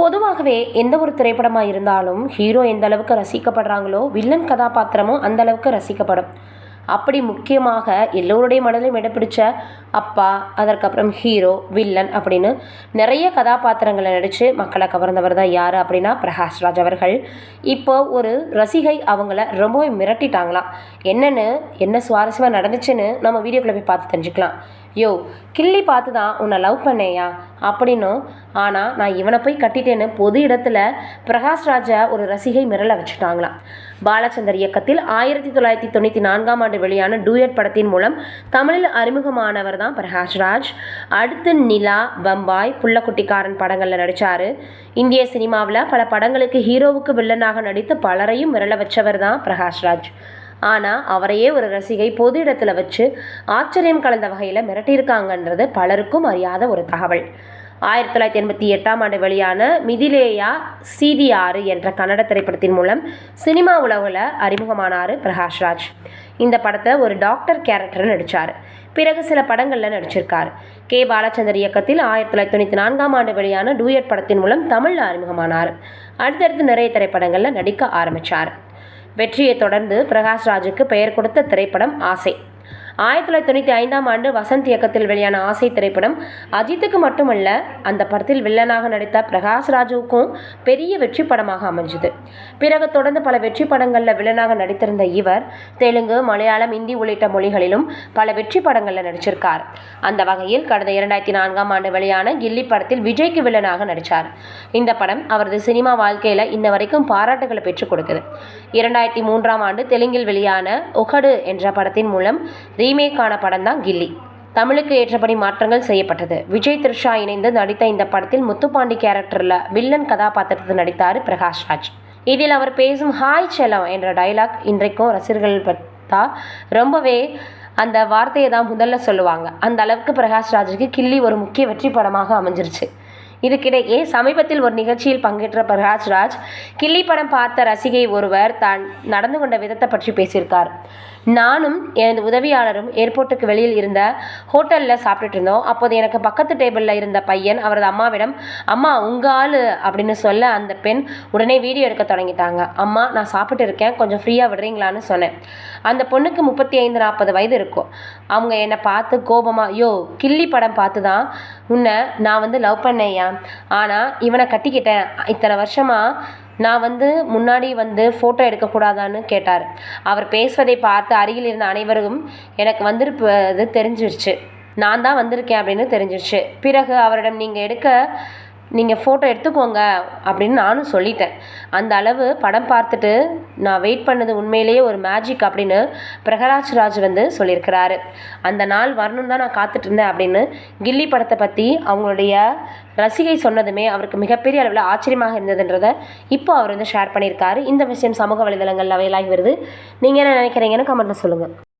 பொதுவாகவே எந்த ஒரு திரைப்படமாக இருந்தாலும் ஹீரோ எந்த அளவுக்கு ரசிக்கப்படுறாங்களோ வில்லன் கதாபாத்திரமும் அந்த அளவுக்கு ரசிக்கப்படும். அப்படி முக்கியமாக எல்லோருடைய மனதிலும் இடப்பிடிச்ச அப்பா அதற்கப்புறம் ஹீரோ வில்லன் அப்படின்னு நிறைய கதாபாத்திரங்களை நடித்து மக்களை கவர்ந்தவர் தான் யார் அப்படின்னா பிரகாஷ்ராஜ் அவர்கள். இப்போ ஒரு ரசிகை அவங்கள ரொம்பவே மிரட்டிட்டாங்களாம். என்னென்னு என்ன சுவாரஸ்யமாக நடந்துச்சுன்னு நம்ம வீடியோக்குள்ளே போய் பார்த்து தெரிஞ்சுக்கலாம். யோ கிள்ளி பார்த்து தான் உன்னை லவ் பண்ணேயா? அப்படின்னும் ஆனால் நான் இவனை போய் கட்டிட்டேன்னு பொது இடத்துல பிரகாஷ்ராஜை ஒரு ரசிகை மிரள வச்சுட்டாங்களாம். பாலச்சந்தர் இயக்கத்தில் ஆயிரத்தி தொள்ளாயிரத்தி தொண்ணூற்றி நான்காம் ஆண்டு வெளியான டூயட் படத்தின் மூலம் தமிழில் அறிமுகமானவர் தான் பிரகாஷ்ராஜ் அடுத்து நிலா பம்பாய் புள்ளக்குட்டிக்காரன் படங்களில் நடித்தார் இந்திய சினிமாவில் பல படங்களுக்கு ஹீரோவுக்கு வில்லனாக நடித்து பலரையும் மிரள வச்சவர் தான் பிரகாஷ்ராஜ் ஆனால் அவரையே ஒரு ரசிகை பொது இடத்துல வச்சு ஆச்சரியம் கலந்த வகையில் மிரட்டியிருக்காங்கன்றது பலருக்கும் அறியாத ஒரு தகவல். ஆயிரத்தி தொள்ளாயிரத்தி எண்பத்தி எட்டாம் ஆண்டு வெளியான மிதிலேயா சீதி ஆறு என்ற கன்னட திரைப்படத்தின் மூலம் சினிமா உலகில் அறிமுகமானார் பிரகாஷ்ராஜ் இந்த படத்தை ஒரு டாக்டர் கேரக்டர் நடித்தார் பிறகு சில படங்களில் நடிச்சிருக்கார். கே. பாலச்சந்தர் இயக்கத்தில் ஆயிரத்தி தொள்ளாயிரத்தி தொண்ணூற்றி நான்காம் ஆண்டு வெளியான டூயட் படத்தின் மூலம் தமிழில் அறிமுகமானார். அடுத்தடுத்து நிறைய திரைப்படங்களில் நடிக்க ஆரம்பித்தார் வெற்றியை தொடர்ந்து பிரகாஷ்ராஜுக்கு பெயர் கொடுத்த திரைப்படம் ஆசை. ஆயிரத்தி தொள்ளாயிரத்தி தொண்ணூற்றி ஐந்தாம் ஆண்டு வசந்த் இயக்கத்தில் வெளியான ஆசை திரைப்படம் அஜித்துக்கு மட்டுமல்ல அந்த படத்தில் வில்லனாக நடித்த பிரகாஷ் ராஜுவுக்கும் பெரிய வெற்றி படமாக அமைஞ்சது. பிறகு தொடர்ந்து பல வெற்றி படங்களில் வில்லனாக நடித்திருந்த இவர் தெலுங்கு மலையாளம் இந்தி உள்ளிட்ட மொழிகளிலும் பல வெற்றி படங்களில் நடிச்சிருக்கார். அந்த வகையில் கடந்த இரண்டாயிரத்தி நான்காம் ஆண்டு வெளியான கில்லி படத்தில் விஜய்க்கு வில்லனாக நடித்தார் இந்த படம் அவரது சினிமா வாழ்க்கையில் இன்ன வரைக்கும் பாராட்டுகளை பெற்றுக் கொடுக்குது. இரண்டாயிரத்தி மூன்றாம் ஆண்டு தெலுங்கில் வெளியான ஒகடு என்ற படத்தின் மூலம் ரீமேக்கான படம் தான் கில்லி. தமிழுக்கு ஏற்றபடி மாற்றங்கள் செய்யப்பட்டது. விஜய் த்ரிஷா இணைந்து நடித்த இந்த படத்தில் முத்துப்பாண்டி கேரக்டரில் வில்லன் கதாபாத்திரத்தில் நடித்தார் பிரகாஷ்ராஜ் இதில் அவர் பேசும் ஹாய் செலம் என்ற டைலாக் இன்றைக்கும் ரசிகர்கள் பார்த்தா ரொம்பவே அந்த வார்த்தையை தான் முதல்ல சொல்லுவாங்க. அந்த அளவுக்கு பிரகாஷ்ராஜுக்கு கில்லி ஒரு முக்கிய வெற்றி படமாக அமைஞ்சிருச்சு. இதுக்கிடையே சமீபத்தில் ஒரு நிகழ்ச்சியில் பங்கேற்ற பிரகாஷ்ராஜ் கிள்ளி படம் பார்த்த ரசிகை ஒருவர் தான் நடந்து கொண்ட விதத்தை பற்றி பேசியிருக்கார். நானும் எனது உதவியாளரும் ஏர்போர்ட்டுக்கு வெளியில் இருந்த ஹோட்டலில் சாப்பிட்டுட்டு இருந்தோம். அப்போது எனக்கு பக்கத்து டேபிளில் இருந்த பையன் அவரது அம்மாவிடம் அம்மா உங்கள் ஆள் அப்படின்னு சொல்ல அந்த பெண் உடனே வீடியோ எடுக்க தொடங்கிட்டாங்க. அம்மா நான் சாப்பிட்டு இருக்கேன். கொஞ்சம் ஃப்ரீயாக விடுறீங்களான்னு சொன்னேன். அந்த பொண்ணுக்கு முப்பத்தி ஐந்து நாற்பது வயது இருக்கும். அவங்க என்னை பார்த்து கோபமாக யோ கிள்ளி படம் பார்த்து தான் உன்னை நான் வந்து லவ் பண்ணேயா ஆனால் இவனை கட்டிக்கிட்டேன். இத்தனை வருஷமாக நான் வந்து முன்னாடி வந்து ஃபோட்டோ எடுக்கக்கூடாதான்னு கேட்டார். அவர் பேசுவதை பார்த்து அருகில் இருந்த அனைவரும் எனக்கு வந்திருப்பது தெரிஞ்சிருச்சு. நான் தான் வந்திருக்கேன் அப்படின்னு தெரிஞ்சிருச்சு. பிறகு அவரிடம் நீங்கள் எடுக்க நீங்கள் ஃபோட்டோ எடுத்துக்கோங்க அப்படின்னு நானும் சொல்லிட்டேன். அந்த அளவு படம் பார்த்துட்டு நான் வெயிட் பண்ணது உண்மையிலேயே ஒரு மேஜிக் அப்படின்னு பிரகராஜ் ராஜ் வந்து சொல்லியிருக்கிறாரு. அந்த நாள் வரணும் தான் நான் காத்துட்டு இருந்தேன் அப்படின்னு கில்லி படத்தை பற்றி அவங்களுடைய ரசிகை சொன்னதுமே அவருக்கு மிகப்பெரிய அளவில் ஆச்சரியமாக இருந்ததுன்றதை இப்போ அவர் வந்து ஷேர் பண்ணியிருக்காரு. இந்த விஷயம் சமூக வலைதளங்களில் அவைலாகி வருது. நீங்கள் என்ன நினைக்கிறீங்கன்னு கமெண்ட்டில் சொல்லுங்கள்